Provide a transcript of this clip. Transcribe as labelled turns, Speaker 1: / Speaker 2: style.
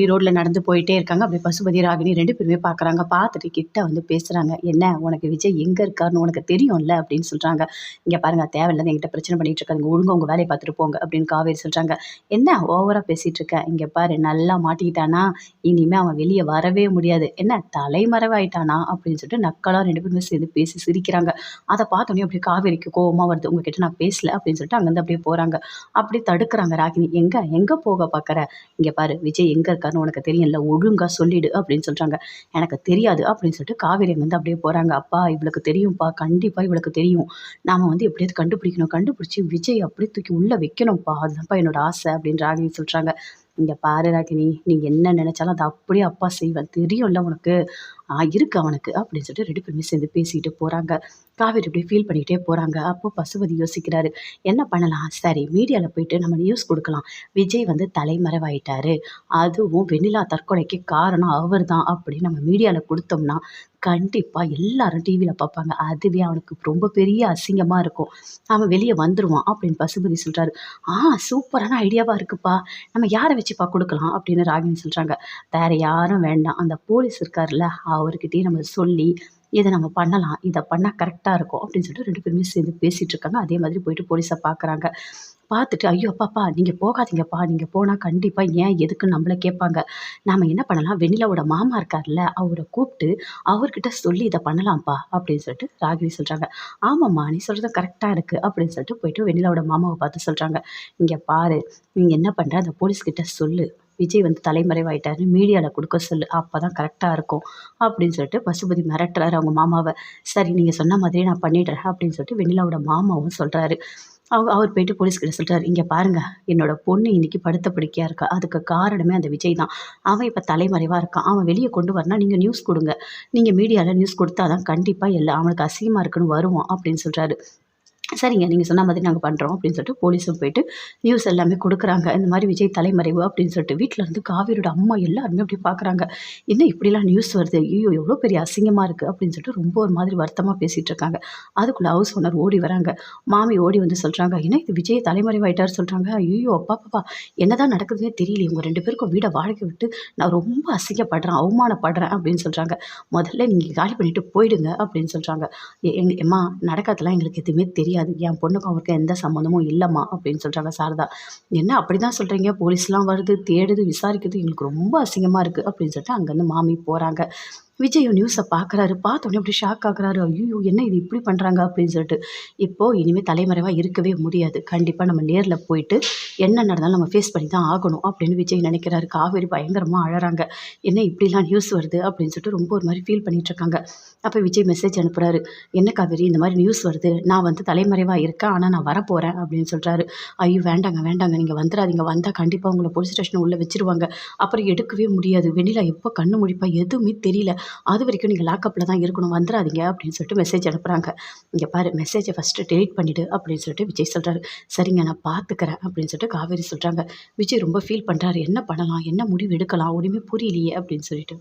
Speaker 1: ராகினி ரோட்டில் நடந்து போயிட்டே இருக்காங்க. அப்படி பசுபதி ராகினி ரெண்டு பேருமே பார்க்குறாங்க பார்த்துட்டு கிட்ட வந்து பேசுகிறாங்க என்ன? உனக்கு விஜய் எங்கே இருக்காருன்னு உனக்கு தெரியும்ல? அப்படின்னு சொல்கிறாங்க இங்கே பாருங்கள் தேவையில்லாத என்கிட்ட பிரச்சனை பண்ணிட்டு இருக்காங்க ஒழுங்காக உங்கள் வேலையை பார்த்துட்டு போங்க. அப்படின்னு காவேரி சொல்கிறாங்க என்ன? ஓவராக பேசிகிட்டு இருக்க? இங்கே பாரு நல்லா மாட்டிக்கிட்டானா? இனிமேல் அவன் வெளியே வரவே முடியாது. என்ன? தலைமறைவாயிட்டானா? அப்படின்னு சொல்லிட்டு நக்கலாக ரெண்டு பேருமே சேர்ந்து பேசி சிரிக்கிறாங்க. அதை பார்த்தோன்னே அப்படியே காவேரிக்கு கோபமாக வருது. உங்ககிட்ட நான் பேசல. அப்படின்னு சொல்லிட்டு அங்கேருந்து அப்படியே போகிறாங்க அப்படியே தடுக்கிறாங்க ராகினி. எங்கே? எங்கே போக பார்க்குற இங்கே பாரு விஜய் எங்கே இருக்காருன்னு உனக்கு தெரியும்ல ஒழுங்காக சொல்லிடு அப்படின்னு சொல்கிறாங்க எனக்கு தெரியாது அப்படின்னு சொல்லிட்டு காவேரி வந்து அப்படியே போகிறாங்க அப்பா இவளுக்கு தெரியும்ப்பா கண்டிப்பாக இவளுக்கு தெரியும். நாம் வந்து எப்படியாவது கண்டுபிடிக்கணும். கண்டுபிடிச்சி விஜய் அப்படியே தூக்கி உள்ளே வைக்கணும்ப்பா. அதுதான்ப்பா என்னோட ஆசை அப்படின்னு ராகினி சொல்கிறாங்க இங்கே பாரு ராகினி நீங்கள் என்ன நினச்சாலும் அதை அப்படியே அப்பா செய்வேன் தெரியும்ல உனக்கு. இருக்கு அவனுக்கு அப்படின்னு சொல்லிட்டு ரெண்டு பேருமே சேர்ந்து பேசிக்கிட்டு போகிறாங்க காவேரி இப்படி ஃபீல் பண்ணிக்கிட்டே போகிறாங்க அப்போ பசுபதி யோசிக்கிறாரு என்ன பண்ணலாம்? சரி மீடியாவில் போயிட்டு நம்ம நியூஸ் கொடுக்கலாம். விஜய் வந்து தலைமறைவாயிட்டாரு. அதுவும் வெண்ணிலா தற்கொலைக்கு காரணம் அவர் தான் அப்படின்னு நம்ம மீடியாவில் கொடுத்தோம்னா கண்டிப்பாக எல்லாரும் டிவியில் பார்ப்பாங்க. அதுவே அவனுக்கு ரொம்ப பெரிய அசிங்கமாக இருக்கும். அவன் வெளியே வந்துடுவான் அப்படின்னு பசுபதி சொல்கிறாரு ஆ சூப்பரான ஐடியாவாக இருக்குப்பா. நம்ம யாரை வச்சுப்பா கொடுக்கலாம்? அப்படின்னு ராகினி சொல்கிறாங்க வேறு யாரும் வேண்டாம். அந்த போலீஸ் இருக்கார்ல அவர்கிட்டயே நம்ம சொல்லி இதை நம்ம பண்ணலாம். இதை பண்ணால் கரெக்டாக இருக்கும். அப்படின்னு சொல்லிட்டு ரெண்டு பேருமே சேர்ந்து பேசிகிட்டு இருக்காங்க. அதே மாதிரி போயிட்டு போலீஸை பார்க்குறாங்க பார்த்துட்டு ஐயோ அப்பாப்பா நீங்கள் போகாதீங்கப்பா. நீங்கள் போனால் கண்டிப்பாக ஏன் எதுக்குன்னு நம்மளை கேட்பாங்க? நாம் என்ன பண்ணலாம்? வெண்ணிலாவோட மாமா இருக்கார்ல அவரை கூப்பிட்டு அவர்கிட்ட சொல்லி இதை பண்ணலாம்ப்பா. அப்படின்னு சொல்லிட்டு ராகினி சொல்கிறாங்க ஆமாம்மா நீ சொல்கிறது கரெக்டாக இருக்குது அப்படின்னு சொல்லிட்டு போயிட்டு வெண்ணிலாவோட மாமாவை பார்த்து சொல்கிறாங்க இங்கே பாரு நீங்கள் என்ன பண்ணுற அந்த போலீஸ்கிட்ட சொல்லு. விஜய் வந்து தலைமறைவாயிட்டாரு மீடியாவில் கொடுக்க சொல்லு அப்போ தான் கரெக்டாக இருக்கும் அப்படின்னு சொல்லிட்டு பசுபதி மிரட்டுறாரு அவங்க மாமாவை. சரி நீங்கள் சொன்ன மாதிரியே நான் பண்ணிடுறேன் அப்படின்னு சொல்லிட்டு வெண்ணிலாவோட மாமாவும் சொல்கிறாரு அவங்க அவர் போயிட்டு போலீஸ்கிட்ட சொல்கிறார் இங்கே பாருங்கள் என்னோட பொண்ணு இன்றைக்கி படுத்த பிடிக்கையாக இருக்கா? அதுக்கு காரணமே அந்த விஜய் தான். அவன் இப்போ தலைமறைவாக இருக்கான். அவன் வெளியே கொண்டு வரனா நீங்கள் நியூஸ் கொடுங்க. நீங்கள் மீடியாவில் நியூஸ் கொடுத்தா தான் கண்டிப்பாக எல்லாம் அவனுக்கு அசிங்கமாக இருக்குன்னு வருவான் அப்படின்னு சொல்கிறாரு சரிங்க நீங்கள் சொன்ன மாதிரி நாங்கள் பண்ணுறோம் அப்படின்னு சொல்லிட்டு போலீஸும் போயிட்டு நியூஸ் எல்லாமே கொடுக்குறாங்க. இந்த மாதிரி விஜய் தலைமறைவு அப்படின்னு சொல்லிட்டு வீட்டில் இருந்து காவேரியோட அம்மா எல்லாருமே அப்படி பார்க்குறாங்க என்ன இப்படிலாம் நியூஸ் வருது? ஐயோ எவ்வளோ பெரிய அசிங்கமாக இருக்குது அப்படின்னு சொல்லிட்டு ரொம்ப ஒரு மாதிரி வருத்தமாக பேசிகிட்டு இருக்காங்க. அதுக்குள்ளே ஹவுஸ் ஓனர் ஓடி வராங்க. மாமி ஓடி வந்து சொல்கிறாங்க ஏன்னா இது விஜய் தலைமறைவாயிட்டார் சொல்கிறாங்க ஐயோ அப்பா பாப்பா என்ன தான் நடக்குதுன்னே தெரியல இவங்க ரெண்டு பேருக்கும் வீடை வாடகை விட்டு நான் ரொம்ப அசிங்கப்படுறேன் அவமானப்படுறேன் அப்படின்னு சொல்கிறாங்க முதல்ல நீங்கள் காலி பண்ணிவிட்டு போயிடுங்க அப்படின்னு சொல்கிறாங்க எங்கள் எம்மா நடக்கிறதுலாம் எங்களுக்கு எதுவுமே தெரியாது. தெரியாது. என் பொண்ணுக்கும் அவருக்கும் எந்த சம்மந்தமும் இல்லைம்மா அப்படின்னு சொல்கிறாங்க சாரதா. என்ன அப்படி தான் சொல்கிறீங்க போலீஸ்லாம் வருது தேடுது விசாரிக்கிறது எங்களுக்கு ரொம்ப அசிங்கமாக இருக்குது அப்படின்னு சொல்லிட்டு அங்கேருந்து மாமி போகிறாங்க விஜயும் நியூஸை பார்க்குறாரு. பார்த்தோன்னே அப்படி ஷாக் ஆகுறாரு. ஐயோ என்ன இது இப்படி பண்ணுறாங்க அப்படின்னு சொல்லிட்டு. இப்போது இனிமேல் தலைமறைவாக இருக்கவே முடியாது. கண்டிப்பாக நம்ம நேரில் போயிட்டு என்ன நடந்தாலும் நம்ம ஃபேஸ் பண்ணி தான் ஆகணும் அப்படின்னு விஜய் நினைக்கிறாரு. காவேரி பயங்கரமாக அழகிறாங்க என்ன இப்படிலாம் நியூஸ் வருது அப்படின்னு சொல்லிட்டு ரொம்ப ஒரு மாதிரி ஃபீல் பண்ணிகிட்ருக்காங்க அப்போ விஜய் மெசேஜ் அனுப்புகிறாரு என்ன காவேரி இந்த மாதிரி நியூஸ் வருது. நான் வந்து தலைமறைவாக இருக்கேன். ஆனால் நான் வரப்போகிறேன் அப்படின்னு சொல்கிறாரு ஐயோ வேண்டாங்க வேண்டாங்க. நீங்கள் வந்துடாதீங்க. வந்தால் கண்டிப்பாக உங்களை போலீஸ் ஸ்டேஷன் உள்ளே வச்சுருவாங்க. அப்புறம் எடுக்கவே முடியாது. வெண்ணிலா எப்போ கண்ணு முடிப்பா எதுவுமே தெரியல. அது வரைக்கும் நீங்கள் லாக்கப்பில் தான் இருக்கணும் வந்துடாதீங்க அப்படின்னு சொல்லிட்டு மெசேஜ் அனுப்புகிறாங்க இங்கே பாரு மெசேஜை ஃபஸ்ட்டு டெலிட் பண்ணிவிடு அப்படின்னு சொல்லிட்டு விஜய் சொல்கிறாரு சரிங்க நான் பார்த்துக்கிறேன் அப்படின்னு சொல்லிட்டு காவேரி சொல்கிறாங்க விஜய் ரொம்ப ஃபீல் பண்ணுறாரு என்ன பண்ணலாம்? என்ன முடிவு எடுக்கலாம்? ஒன்றுமே புரியலையே அப்படின்னு சொல்லிட்டு.